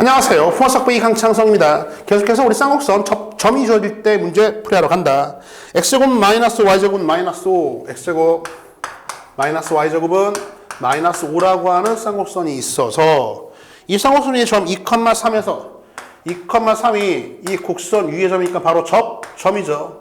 안녕하세요. 후어석부 이 강창성입니다. 계속해서 우리 쌍곡선 점, 점이 주어질 때 문제 풀이하러 간다. x제곱 마이너스 y제곱 마이너스 5, x제곱 마이너스 y제곱은 마이너스 5라고 하는 쌍곡선이 있어서 이 쌍곡선의 점 2,3에서 2,3이 이 곡선 위의 점이니까 바로 접, 점이죠.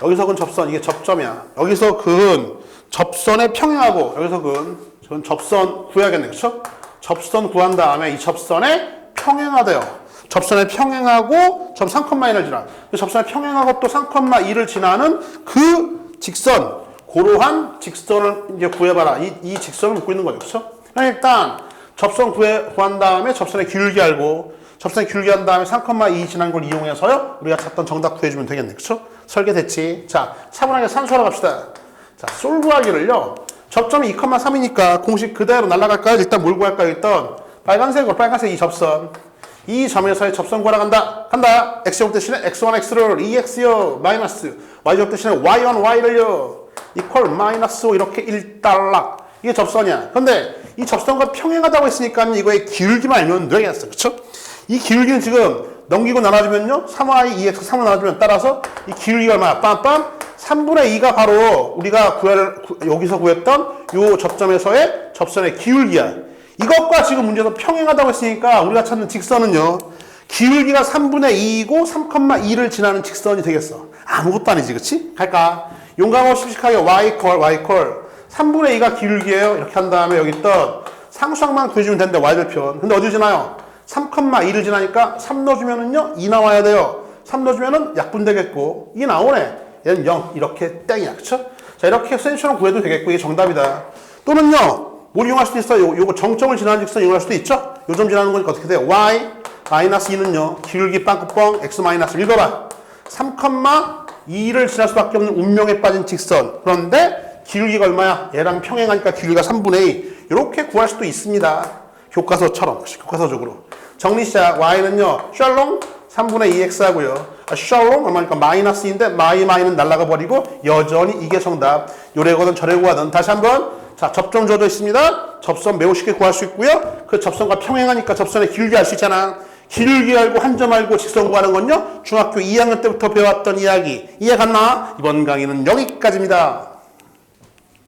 여기서 근 접선, 이게 접점이야. 여기서 근 접선에 평행하고, 여기서 근, 전 접선 구해야겠네. 그쵸? 접선 구한 다음에 이 접선에 평행하대요. 접선에 평행하고 점 3,1을 지나. 그 접선에 평행하고 또 3,2를 지나는 그 직선, 고로한 직선을 이제 구해봐라. 이, 이 직선을 묻고 있는 거죠. 그럼 일단 접선 구해, 구한 다음에 접선의 길게 알고 접선의 길게 한 다음에 3,2 지난 걸 이용해서요. 우리가 찾던 정답 구해주면 되겠네. 그쵸? 설계됐지. 자, 차분하게 산수하러 갑시다. 자, 솔구하기를요. 접점이 2,3이니까 공식 그대로 날아갈까요? 일단 뭘 구할까요? 일단 빨간색으로 빨간색 이 접선. 이 점에서의 접선 구하러 간다. 간다. x제곱 대신에 x1x를 2x요. 마이너스. y제곱 대신에 y1 y를요. 이퀄 마이너스 5 이렇게 1달러. 이게 접선이야. 근데 이 접선과 평행하다고 했으니까 이거의 길기만 알면 되겠어. 그쵸? 이 길기는 지금 넘기고 나눠주면요. 3y, 2x, 3을 나눠주면 따라서 이 길기가 얼마야? 빰빰. 3분의 2가 바로 우리가 구할, 구- 여기서 구했던 요 접점에서의 접선의 기울기야. 이것과 지금 문제에서 평행하다고 했으니까 우리가 찾는 직선은요. 기울기가 3분의 2이고 3,2를 지나는 직선이 되겠어. 아무것도 아니지, 그치? 갈까? 용감하고 씩씩하게 y 콜, y 콜. 3분의 2가 기울기예요. 이렇게 한 다음에 여기 있던 상수항만 구해주면 되는데 y절편. 근데 어디 지나요? 3,2를 지나니까 3 넣어주면은요 2 나와야 돼요. 3 넣어주면은 약분되겠고 2 나오네. 얘는 0 이렇게 땡이야, 그쵸? 자 이렇게 센처럼 구해도 되겠고 이게 정답이다. 또는요 뭘 이용할 수도 있어요. 요, 요거 정점을 지나는 직선 이용할 수도 있죠. 요점 지나는 거니까 어떻게 돼요? y 마이너스 2는요 기울기 빵꾸뻥 x 마이너스 읽어라. 3,2를 지날 수밖에 없는 운명에 빠진 직선. 그런데 기울기가 얼마야? 얘랑 평행하니까 기울기가 3분의 2. 이렇게 구할 수도 있습니다. 교과서처럼, 교과서적으로. 정리 시작. y는요, 샬롱 3분의 2x 하고요. 아, 샬롱 얼마니까 마이너스인데 마이 마이는 날라가 버리고 여전히 이게 정답. 요래거든 저래 구하든 다시 한번 자 접점 줘져 있습니다. 접선 매우 쉽게 구할 수 있고요. 그 접선과 평행하니까 접선의 길기 알수 있잖아. 길기 알고 한 점 알고 직선 구하는 건요. 중학교 2학년 때부터 배웠던 이야기. 이해 갔나? 이번 강의는 여기까지입니다.